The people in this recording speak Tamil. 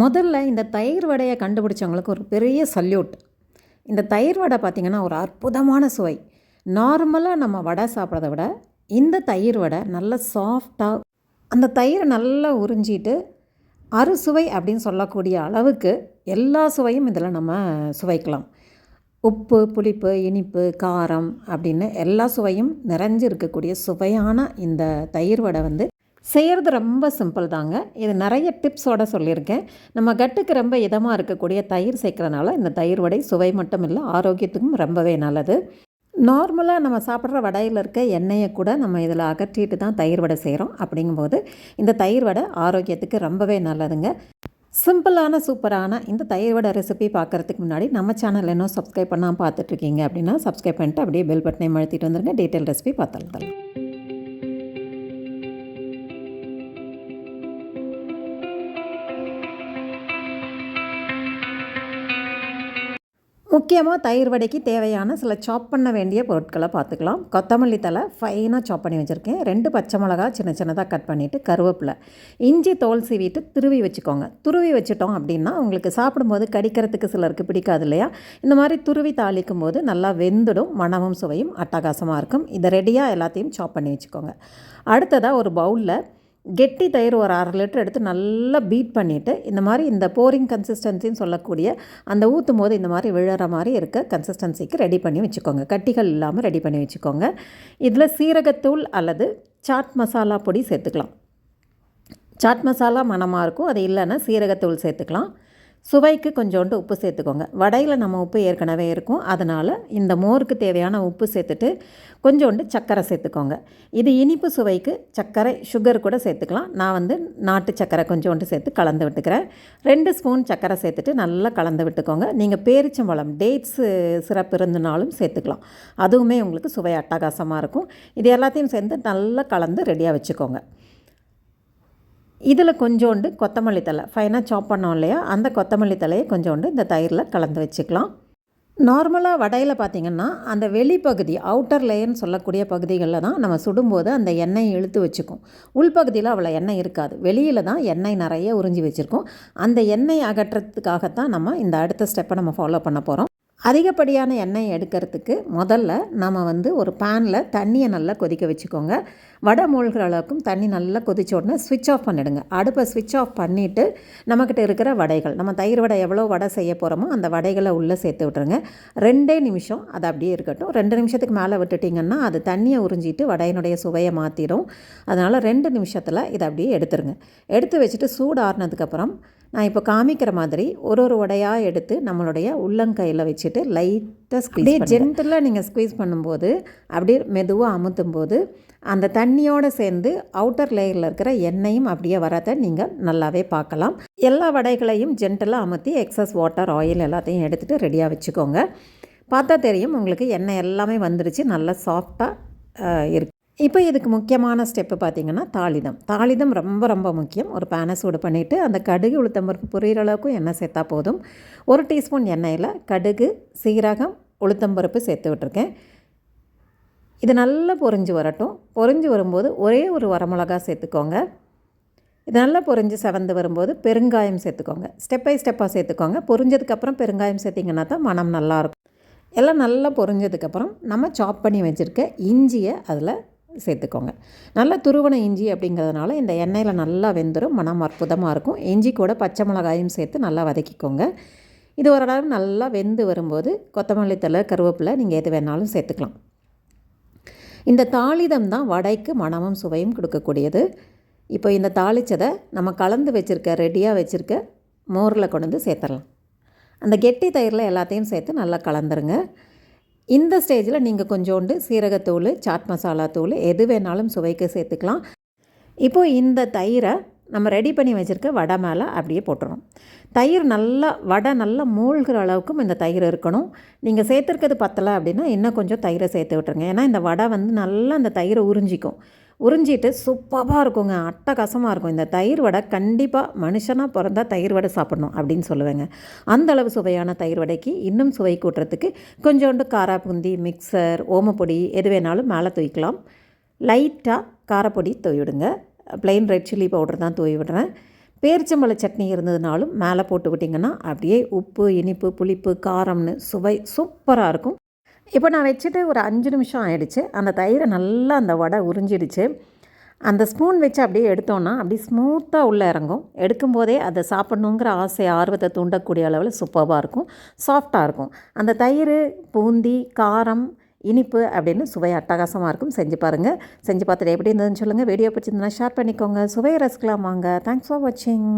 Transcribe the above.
முதல்ல இந்த தயிர் வடையை கண்டுபிடிச்சவங்களுக்கு ஒரு பெரிய சல்யூட். இந்த தயிர் வடை பார்த்திங்கன்னா ஒரு அற்புதமான சுவை. நார்மலாக நம்ம வடை சாப்பிட்றத விட இந்த தயிர் வடை நல்ல சாஃப்டாக அந்த தயிரை நல்லா உறிஞ்சிட்டு அறுசுவை அப்படின்னு சொல்லக்கூடிய அளவுக்கு எல்லா சுவையும் இதில் நம்ம சுவைக்கலாம். உப்பு புளிப்பு இனிப்பு காரம் அப்படின்னு எல்லா சுவையும் நிறைஞ்சு இருக்கக்கூடிய சுவையான இந்த தயிர் வடை வந்து செய்கிறது ரொம்ப சிம்பிள் தாங்க. இது நிறைய டிப்ஸோட சொல்லியிருக்கேன். நம்ம கட்டுக்கு ரொம்ப இதமாக இருக்கக்கூடிய தயிர் சேர்க்குறனால இந்த தயிர் வடை சுவை மட்டும் இல்லை ஆரோக்கியத்துக்கும் ரொம்பவே நல்லது. நார்மலாக நம்ம சாப்பிட்ற வடையில் இருக்க எண்ணெயை கூட நம்ம இதில் அகற்றிட்டு தான் தயிர் வடை செய்கிறோம். அப்படிங்கும்போது இந்த தயிர் வடை ஆரோக்கியத்துக்கு ரொம்பவே நல்லதுங்க. சிம்பிளான சூப்பரான இந்த தயிர் வடை ரெசிபி பார்க்குறதுக்கு முன்னாடி நம்ம சேனல் இன்னும் சப்ஸ்கிரைப் பண்ணாமல் பார்த்துட்ருக்கீங்க அப்படின்னா சப்ஸ்கிரைப் பண்ணிட்டு அப்படியே பெல் பட்டனை அழுத்திட்டு வந்துருங்க. டீட்டெயில் ரெசிபி பார்த்துடலாம் முக்கியமாக தயிர் வடைக்கு தேவையான சில சாப் பண்ண வேண்டிய பொருட்களை பார்த்துக்கலாம். கொத்தமல்லி தலை ஃபைனாக சாப் பண்ணி வச்சுருக்கேன். ரெண்டு பச்சை மிளகா சின்ன சின்னதாக கட் பண்ணிவிட்டு கருவேப்பிலை. இஞ்சி தோல் சீவிட்டு துருவி வச்சுக்கோங்க. துருவி வச்சுட்டோம் அப்படின்னா உங்களுக்கு சாப்பிடும்போது கடிக்கிறதுக்கு சிலருக்கு பிடிக்காது இல்லையா? இந்த மாதிரி துருவி தாளிக்கும் போது நல்லா வெந்துடும் மணமும் சுவையும் அட்டகாசமாக இருக்கும். இதை ரெடியாக எல்லாத்தையும் சாப் பண்ணி வச்சுக்கோங்க. அடுத்ததாக ஒரு பவுலில் கெட்டி தயிர் ஒரு அரை லிட்டர் எடுத்து நல்லா பீட் பண்ணிவிட்டு இந்த மாதிரி இந்த போரிங் கன்சிஸ்டன்சின்னு சொல்லக்கூடிய அந்த ஊற்றும் போது இந்த மாதிரி விழுற மாதிரி இருக்க கன்சிஸ்டன்சிக்கு ரெடி பண்ணி வச்சுக்கோங்க. கட்டிகள் இல்லாமல் ரெடி பண்ணி வச்சுக்கோங்க. இதில் சீரகத்தூள் அல்லது சாட் மசாலா பொடி சேர்த்துக்கலாம். சாட் மசாலா மணமாக இருக்கும். அது இல்லைன்னா சீரகத்தூள் சேர்த்துக்கலாம். சுவைக்கு கொஞ்சோண்டு உப்பு சேர்த்துக்கோங்க. வடையில் நம்ம உப்பு ஏற்கனவே இருக்கும். அதனால் இந்த மோருக்கு தேவையான உப்பு சேர்த்துட்டு கொஞ்சோண்டு சர்க்கரை சேர்த்துக்கோங்க. இது இனிப்பு சுவைக்கு சர்க்கரை சுகர் கூட சேர்த்துக்கலாம். நான் வந்து நாட்டு சர்க்கரை கொஞ்சோண்டு சேர்த்து கலந்து விட்டுக்கிறேன். ரெண்டு ஸ்பூன் சர்க்கரை சேர்த்துட்டு நல்லா கலந்து விட்டுக்கோங்க. நீங்கள் பேரிச்சம்பழம் டேட்ஸு சிறப்பு இருந்தனாலும் சேர்த்துக்கலாம். அதுவுமே உங்களுக்கு சுவை அட்டகாசமாக இருக்கும். இது எல்லாத்தையும் சேர்ந்து நல்லா கலந்து ரெடியாக வச்சுக்கோங்க. இதில் கொஞ்சோண்டு கொத்தமல்லி தலை ஃபைனாக சாப் பண்ணோம் இல்லையா? அந்த கொத்தமல்லி தலையை கொஞ்சோண்டு இந்த தயிரில் கலந்து வச்சுக்கலாம். நார்மலாக வடையில் பார்த்திங்கன்னா அந்த வெளிப்பகுதி அவுட்டர் லேயர்னு சொல்லக்கூடிய பகுதிகளில் தான் நம்ம சுடும்போது அந்த எண்ணெயை இழுத்து வச்சுக்கும். உள்பகுதியில் அவ்வளோ எண்ணெய் இருக்காது. வெளியில் தான் எண்ணெய் நிறைய உறிஞ்சி வச்சுருக்கோம். அந்த எண்ணெய் அகற்றுறதுக்காகத்தான் நம்ம இந்த அடுத்த ஸ்டெப்பை நம்ம ஃபாலோ பண்ண போகிறோம் அதிகப்படியான எண்ணெய் எடுக்கிறதுக்கு முதல்ல நம்ம வந்து ஒரு பேனில் தண்ணியை நல்லா கொதிக்க வச்சுக்கோங்க. வடை மூழ்கிற அளவுக்கும் தண்ணி நல்லா கொதிச்ச உடனே ஸ்விட்ச் ஆஃப் பண்ணிவிடுங்க அடுப்பை ஸ்விட்ச் ஆஃப் பண்ணிவிட்டு நம்மக்கிட்ட இருக்கிற வடைகள் நம்ம தயிர் வடை எவ்வளோ வடை செய்ய போகிறோமோ அந்த வடைகளை உள்ளே சேர்த்து விட்ருங்க ரெண்டே நிமிஷம் அது அப்படியே இருக்கட்டும். ரெண்டு நிமிஷத்துக்கு மேலே விட்டுட்டிங்கன்னா அது தண்ணியை உறிஞ்சிட்டு வடையினுடைய சுவையை மாற்றிடும் அதனால் ரெண்டு நிமிஷத்தில் இதை அப்படியே எடுத்துருங்க. எடுத்து வச்சுட்டு சூடு ஆறுனதுக்கப்புறம் நான் இப்போ காமிக்கிற மாதிரி ஒரு ஒரு உடையாக எடுத்து நம்மளுடைய உள்ளங்கையில் வச்சுட்டு லைட்டாக ஸ்குவீஸ் ஜென்டலாக நீங்கள் ஸ்குவீஸ் பண்ணும்போது அப்படியே மெதுவாக அமுத்தும் போது அந்த தண்ணியோடு சேர்ந்து அவுட்டர் லேயரில் இருக்கிற எண்ணெயும் அப்படியே வரதை நீங்கள் நல்லாவே பார்க்கலாம். எல்லா வடைகளையும் ஜென்டலாக அமுத்தி எக்ஸஸ் வாட்டர் ஆயில் எல்லாத்தையும் எடுத்துகிட்டு ரெடியாக வச்சுக்கோங்க. பார்த்தா தெரியும் உங்களுக்கு எண்ணெய் எல்லாமே வந்துருச்சு நல்லா சாஃப்டாக இருக்கு. இப்போ இதுக்கு முக்கியமான ஸ்டெப்பு பார்த்திங்கன்னா தாளிதம். தாளிதம் ரொம்ப ரொம்ப முக்கியம். ஒரு பேனை சூடு பண்ணிவிட்டு அந்த கடுகு உளுத்தம்பருப்பு புரிகிற அளவுக்கு எண்ணெய் சேர்த்தா போதும். ஒரு டீஸ்பூன் எண்ணெயில் கடுகு சீரகம் உளுத்தம்பருப்பு சேர்த்து விட்ருக்கேன் இது நல்லா பொறிஞ்சு வரட்டும். பொறிஞ்சு வரும்போது ஒரே ஒரு வரமிளகா சேர்த்துக்கோங்க. இது நல்லா பொறிஞ்சு செவந்து வரும்போது பெருங்காயம் சேர்த்துக்கோங்க. ஸ்டெப் பை ஸ்டெப்பாக சேர்த்துக்கோங்க. பொறிஞ்சதுக்கப்புறம் பெருங்காயம் சேர்த்திங்கன்னா தான் மனம் நல்லாயிருக்கும். எல்லாம் நல்லா பொறிஞ்சதுக்கப்புறம் நம்ம சாப் பண்ணி வச்சுருக்க இஞ்சியை அதில் சேர்த்துக்கோங்க. நல்லா துருவன இஞ்சி அப்படிங்கிறதுனால இந்த எண்ணெயில் நல்லா வெந்துடும் மனம் அற்புதமாக இருக்கும். இஞ்சி கூட பச்சை மிளகாயும் சேர்த்து நல்லா வதக்கிக்கோங்க. இது ஓரளவு நல்லா வெந்து வரும்போது கொத்தமல்லி தலை கருவேப்பிலை நீங்கள் எது வேணாலும் சேர்த்துக்கலாம். இந்த தாளிதம் தான் வடைக்கு மனமும் சுவையும் கொடுக்கக்கூடியது. இப்போ இந்த தாளித்ததை நம்ம கலந்து வச்சுருக்க ரெடியாக வச்சுருக்க மோரில் கொண்டு வந்து சேர்த்துடலாம். அந்த கெட்டி தயிரில் எல்லாத்தையும் சேர்த்து நல்லா கலந்துருங்க. இந்த ஸ்டேஜில் நீங்கள் கொஞ்சோண்டு சீரகத்தூள் சாட் மசாலா தூள் எது வேணாலும் சுவைக்கு சேர்த்துக்கலாம். இப்போது இந்த தயிரை நம்ம ரெடி பண்ணி வச்சுருக்க வடை மேலே அப்படியே போட்டுரும் தயிர் நல்லா வடை நல்லா மூழ்கிற அளவுக்கும் இந்த தயிர் இருக்கணும். நீங்கள் சேர்த்துருக்கிறது பத்தலை அப்படின்னா இன்னும் கொஞ்சம் தயிரை சேர்த்து விட்டுருங்க. ஏன்னா இந்த வடை வந்து நல்லா அந்த தயிரை உறிஞ்சிக்கும். உறிஞ்சிட்டு சூப்பராக இருக்குங்க. அட்டகாசமாக இருக்கும். இந்த தயிர் வடை கண்டிப்பாக மனுஷனாக பிறந்தால் தயிர் வடை சாப்பிட்ணும் அப்படின்னு சொல்லுவேங்க. அந்தளவு சுவையான தயிர் வடைக்கு இன்னும் சுவை கூட்டுறதுக்கு கொஞ்சோண்டு காராபுந்தி மிக்சர் ஓமப்பொடி எது வேணாலும் மேலே தூய்க்கலாம் லைட்டாக காரப்பொடி தூவிடுங்க. ப்ளைன் ரெட் சில்லி பவுடர் தான் தூவி விடுறேன் பேரிச்சம்பழ சட்னி இருந்ததுனாலும் மேலே போட்டு விட்டிங்கன்னா அப்படியே உப்பு இனிப்பு புளிப்பு காரம்னு சுவை சூப்பராக இருக்கும். இப்போ நான் வச்சுட்டு ஒரு அஞ்சு நிமிஷம் ஆயிடுச்சு. அந்த தயிரை நல்லா அந்த வடை உறிஞ்சிடுச்சு. அந்த ஸ்பூன் வச்சு அப்படியே எடுத்தோன்னா அப்படியே ஸ்மூத்தாக உள்ளே இறங்கும். எடுக்கும்போதே அதை சாப்பிட்ணுங்கிற ஆசை ஆர்வத்தை தூண்டக்கூடிய அளவில் சூப்பராக இருக்கும். சாஃப்டாக இருக்கும். அந்த தயிர் பூந்தி காரம் இனிப்பு அப்படின்னு சுவை அட்டகாசமாக இருக்கும். செஞ்சு பாருங்கள் செஞ்சு பார்த்துட்டு எப்படி இருந்ததுன்னு சொல்லுங்கள் வீடியோ பிடிச்சிருந்தா ஷேர் பண்ணிக்கோங்க. சுவையை ரசிக்கலாம் வாங்க. தேங்க்ஸ் ஃபார் வாட்சிங்